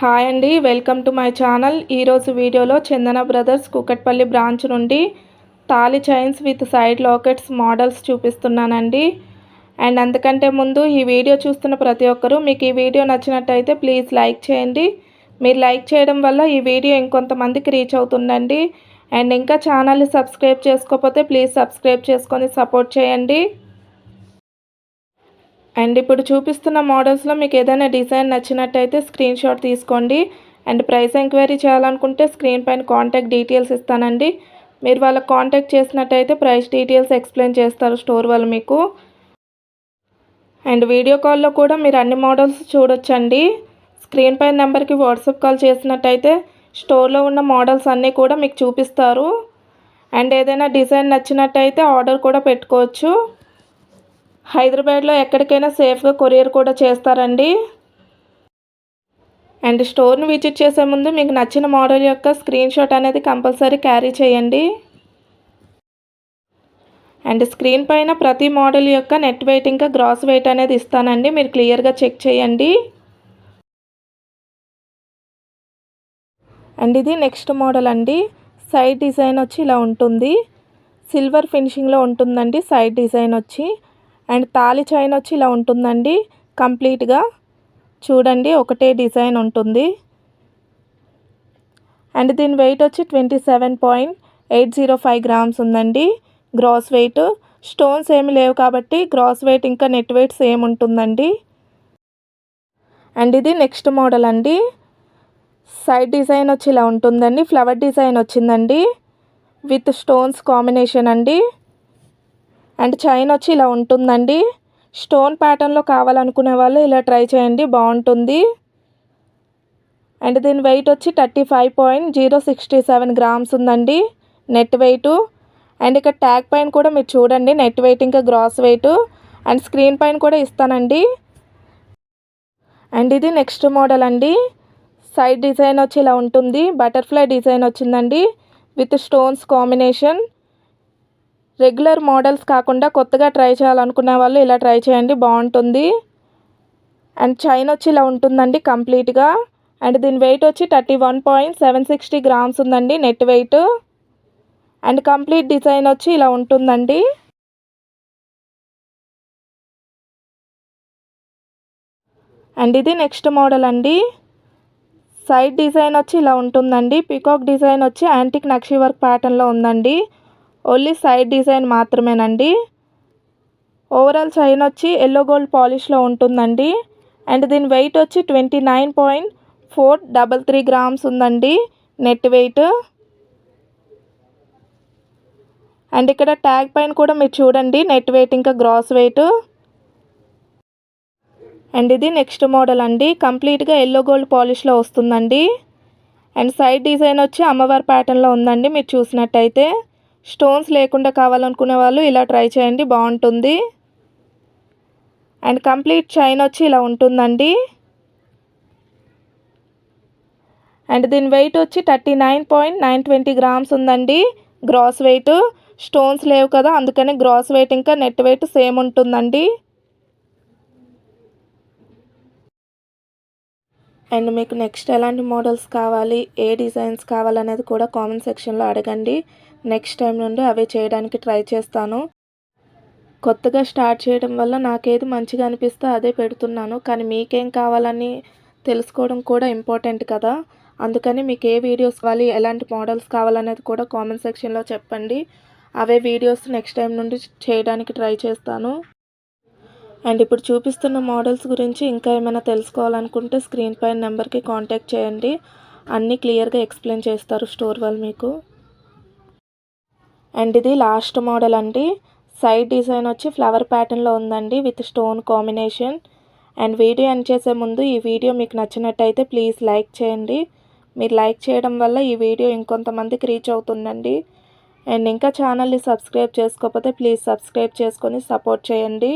Hi అండి welcome to my channel. ఈరోజు వీడియోలో చందన బ్రదర్స్ కుకట్పల్లి బ్రాంచ్ నుండి tali chains with side lockets models చూపిస్తున్నానండి. అండ్ అందుకంటే ముందు ఈ వీడియో చూస్తున్న ప్రతి ఒక్కరూ మీకు ఈ వీడియో నచ్చినట్టయితే ప్లీజ్ లైక్ చేయండి. మీరు లైక్ చేయడం వల్ల ఈ వీడియో ఇంకొంతమందికి రీచ్ అవుతుందండి. అండ్ ఇంకా ఛానల్ని సబ్స్క్రైబ్ చేసుకోకపోతే ప్లీజ్ సబ్స్క్రైబ్ చేసుకొని సపోర్ట్ చేయండి. అండ్ ఇప్పుడు చూపిస్తున్న మోడల్స్లో మీకు ఏదైనా డిజైన్ నచ్చినట్టయితే స్క్రీన్ షాట్ తీసుకోండి. అండ్ ప్రైస్ ఎంక్వైరీ చేయాలనుకుంటే స్క్రీన్ పైన కాంటాక్ట్ డీటెయిల్స్ ఇస్తానండి. మీరు వాళ్ళకి కాంటాక్ట్ చేసినట్టయితే ప్రైస్ డీటెయిల్స్ ఎక్స్ప్లెయిన్ చేస్తారు స్టోర్ వాళ్ళు మీకు. అండ్ వీడియో కాల్లో కూడా మీరు అన్ని మోడల్స్ చూడొచ్చండి. స్క్రీన్ పైన నెంబర్కి వాట్సాప్ కాల్ చేసినట్టయితే స్టోర్లో ఉన్న మోడల్స్ అన్నీ కూడా మీకు చూపిస్తారు. అండ్ ఏదైనా డిజైన్ నచ్చినట్టయితే ఆర్డర్ కూడా పెట్టుకోవచ్చు. హైదరాబాద్లో ఎక్కడికైనా సేఫ్గా కొరియర్ కూడా చేస్తారండి. అండ్ స్టోర్ని విజిట్ చేసే ముందు మీకు నచ్చిన మోడల్ యొక్క స్క్రీన్ షాట్ అనేది కంపల్సరీ క్యారీ చేయండి. అండ్ స్క్రీన్ పైన ప్రతి మోడల్ యొక్క నెట్ వెయిట్ ఇంకా గ్రాస్ వెయిట్ అనేది ఇస్తానండి. మీరు క్లియర్గా చెక్ చేయండి. అండ్ ఇది నెక్స్ట్ మోడల్ అండి. సైడ్ డిజైన్ వచ్చి ఇలా ఉంటుంది. సిల్వర్ ఫినిషింగ్లో ఉంటుందండి సైడ్ డిజైన్ వచ్చి. అండ్ తాలి చైన్ వచ్చి ఇలా ఉంటుందండి. కంప్లీట్గా. చూడండి ఒకటే డిజైన్ ఉంటుంది. అండ్ దీని వెయిట్ వచ్చి twenty seven point eight zero five grams ఉందండి. Gross weight. స్టోన్స్ ఏమి లేవు కాబట్టి గ్రాస్ వెయిట్ ఇంకా నెట్ వెయిట్ సేమ్ ఉంటుందండి. అండ్ ఇది నెక్స్ట్ మోడల్ అండి. సైడ్ డిజైన్ వచ్చి ఇలా ఉంటుందండి. ఫ్లవర్ డిజైన్ వచ్చిందండి. విత్ స్టోన్స్ కాంబినేషన్ అండి. అండ్ చైన్ వచ్చి ఇలా ఉంటుందండి. స్టోన్ ప్యాటర్న్లో కావాలనుకునే వాళ్ళు ఇలా ట్రై చేయండి బాగుంటుంది. అండ్ దీని వెయిట్ వచ్చి thirty five point zero sixty seven grams ఉందండి నెట్ వెయిట్. అండ్ ఇక్కడ ట్యాగ్ పైన కూడా మీరు చూడండి నెట్ వెయిట్ ఇంకా గ్రాస్ వెయిట్. అండ్ స్క్రీన్ పైన కూడా ఇస్తానండి. అండ్ ఇది నెక్స్ట్ మోడల్ అండి. సైడ్ డిజైన్ వచ్చి ఇలా ఉంటుంది బటర్ఫ్లై డిజైన్ వచ్చిందండి with stones combination. Regular models కాకుండా కొత్తగా ట్రై చేయాలనుకునే వాళ్ళు ఇలా ట్రై చేయండి బాగుంటుంది. అండ్ చైన్ వచ్చి ఇలా ఉంటుందండి కంప్లీట్గా. అండ్ దీని వెయిట్ వచ్చి thirty one point seven sixty grams ఉందండి net weight. And complete design వచ్చి ఇలా ఉంటుందండి. అండ్ ఇది నెక్స్ట్ మోడల్ అండి. సైడ్ డిజైన్ వచ్చి ఇలా ఉంటుందండి. పికాక్ డిజైన్ వచ్చి యాంటిక్ నక్షి వర్క్ ప్యాటర్న్లో ఉందండి. ఓన్లీ సైడ్ డిజైన్ మాత్రమేనండి. ఓవరాల్ చైన్ వచ్చి ఎల్లో గోల్డ్ పాలిష్లో ఉంటుందండి. అండ్ దీని వెయిట్ వచ్చి twenty nine point four double three grams ఉందండి నెట్ వెయిట్. అండ్ ఇక్కడ ట్యాగ్ పైన కూడా మీరు చూడండి నెట్ వెయిట్ ఇంకా గ్రాస్ వెయిట్. అండ్ ఇది నెక్స్ట్ మోడల్ అండి. కంప్లీట్గా ఎల్లో గోల్డ్ పాలిష్లో వస్తుందండి. అండ్ సైడ్ డిజైన్ వచ్చి అమ్మవారి ప్యాటర్న్లో ఉందండి మీరు చూసినట్టయితే. స్టోన్స్ లేకుండా కావాలనుకునే వాళ్ళు ఇలా ట్రై చేయండి బాగుంటుంది. అండ్ కంప్లీట్ చైన్ వచ్చి ఇలా ఉంటుందండి. అండ్ దీని వెయిట్ వచ్చి thirty nine point nine twenty grams ఉందండి గ్రాస్ వెయిట్. స్టోన్స్ లేవు కదా అందుకని గ్రాస్ వెయిట్ ఇంకా నెట్ వెయిట్ సేమ్ ఉంటుందండి. అండ్ మీకు నెక్స్ట్ ఎలాంటి మోడల్స్ కావాలి ఏ డిజైన్స్ కావాలనేది కూడా కామెంట్ సెక్షన్లో అడగండి. నెక్స్ట్ టైం నుండి అవే చేయడానికి ట్రై చేస్తాను. కొత్తగా స్టార్ట్ చేయడం వల్ల నాకేది మంచిగా అనిపిస్తే అదే పెడుతున్నాను. కానీ మీకేం కావాలని తెలుసుకోవడం కూడా ఇంపార్టెంట్ కదా. అందుకని మీకు ఏ వీడియోస్ కావాలి ఎలాంటి మోడల్స్ కావాలనేది కూడా కామెంట్ సెక్షన్లో చెప్పండి. అవే వీడియోస్ నెక్స్ట్ టైం నుండి చేయడానికి ట్రై చేస్తాను. అండ్ ఇప్పుడు చూపిస్తున్న మోడల్స్ గురించి ఇంకా ఏమైనా తెలుసుకోవాలనుకుంటే స్క్రీన్ పైన నెంబర్కి కాంటాక్ట్ చేయండి. అన్నీ క్లియర్గా ఎక్స్ప్లెయిన్ చేస్తారు స్టోర్ వాళ్ళు మీకు. అండ్ ఇది లాస్ట్ మోడల్ అండి. సైడ్ డిజైన్ వచ్చి ఫ్లవర్ ప్యాటర్న్లో ఉందండి with stone combination and video end చేసే ముందు ఈ వీడియో మీకు నచ్చినట్టయితే ప్లీజ్ లైక్ చేయండి. మీరు లైక్ చేయడం వల్ల ఈ వీడియో ఇంకొంతమందికి రీచ్ అవుతుందండి. అండ్ ఇంకా ఛానల్ని సబ్స్క్రైబ్ చేసుకోకపోతే ప్లీజ్ సబ్స్క్రైబ్ చేసుకొని సపోర్ట్ చేయండి.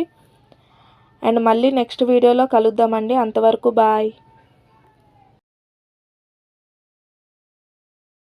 అండ్ మళ్ళీ నెక్స్ట్ వీడియోలో కలుద్దామండి. అంతవరకు బాయ్